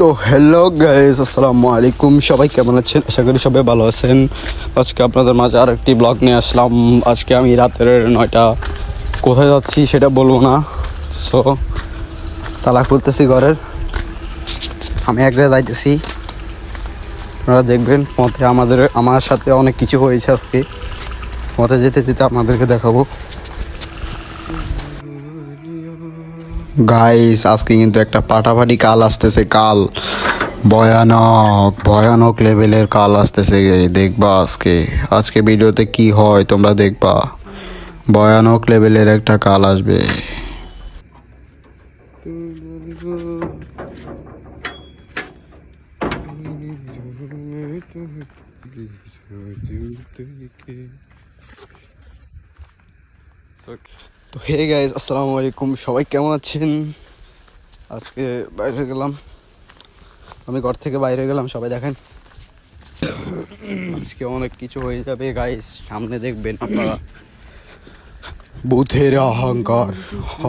তো hello guys আসসালামু আলাইকুম। সবাই কেমন আছেন? আশা করি সবাই ভালো আছেন। আজকে আপনাদের মাঝে আর একটি ব্লগ নিয়ে আসলাম। আজকে আমি রাতের নয়টা কোথায় যাচ্ছি সেটা বলব না। সো তালা খুলতেছি ঘরের। আমি এক জায়গায় যাইতেছি। আপনারা দেখবেন, পথে আমাদের আমার সাথে অনেক কিছু হয়েছে আজকে। পথে যেতে যেতে আপনাদেরকে দেখাবো। গাইস আজকে কিন্তু একটা পাটাপাটি কাল আসতেছে, কাল। ভয়ানক ভয়ানক লেভেলের কাল আসতেছে দেখবা আজকে। আজকে ভিডিওতে কি হয় তোমরা দেখবা। ভয়ানক লেভেলের একটা কাল আসবে। তো হে গাইজ আসসালামু আলাইকুম। সবাই কেমন আছেন? আজকে বাইরে গেলাম। আমি ঘর থেকে বাইরে গেলাম, সবাই দেখেন। আজকে অনেক কিছু হয়ে যাবে গাইজ সামনে দেখবেন আপনারা। বুথের অহংকার। হ।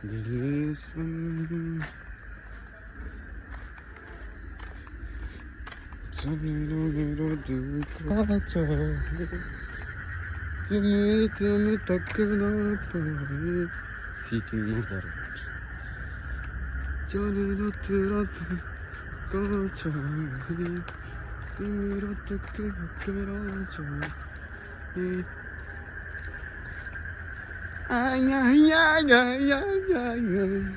내리선 저리로 내려들 가자 뜸이 뜸이 닦으나봐 시킨 먹어라 저리로 들어들 가자 뜸이로 닦으나봐 Ay, ay, ay, ay, ay, ay, ay.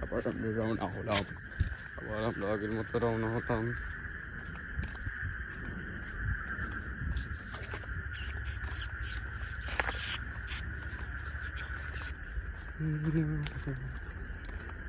Apart up the ground, ako lang. Apart up lagi mo taraw na hatam. Mm-hmm.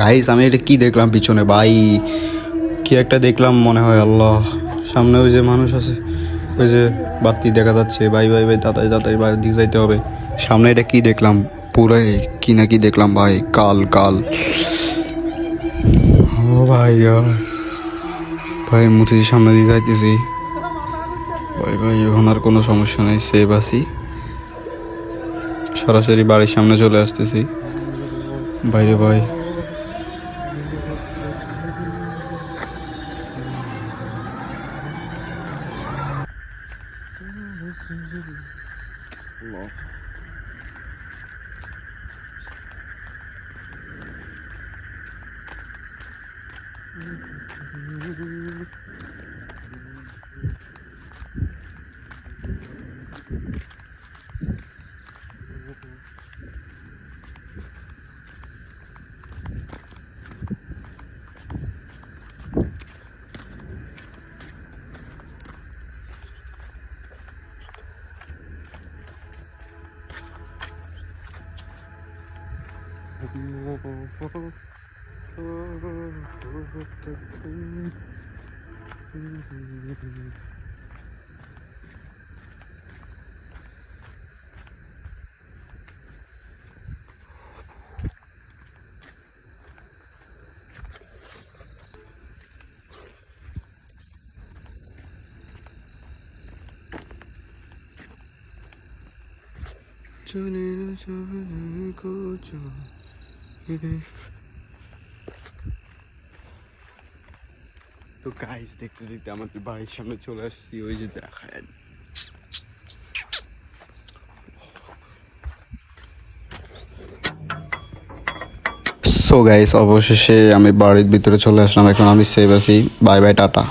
Guys আমি এটা কি দেখলাম পিছনে? ভাই, কি একটা দেখলাম মনে হয়, আল্লাহ। সামনে ওই যে মানুষ আছে, ওই যে বাতি দেখা যাচ্ছে। ভাই ভাই ভাই, তাড়াতাড়ি তাড়াতাড়ি বাড়ির দিকে যাইতে হবে। সামনে এটা কি দেখলাম? পুরাই কি না কি দেখলাম, ভাই? কাল কাল। ও ভাই ভাই মুছির সামনে দিয়ে যাইতেছি। ভাই ভাই, এখন আর কোনো সমস্যা নেই সেভ আছি। সরাসরি বাড়ির সামনে চলে আসতেছি। বাইরে ভাই। louco. Thank 전에는 전을 꺼져 তো গাইস দেখতে দেখতে আমাদের বাড়ির সামনে চলে আসছি, ওই যে দেখায় সো গাইস অবশেষে আমি বাড়ির ভিতরে চলে আসলাম, এখন আমি সেভ আছি। Bye bye tata.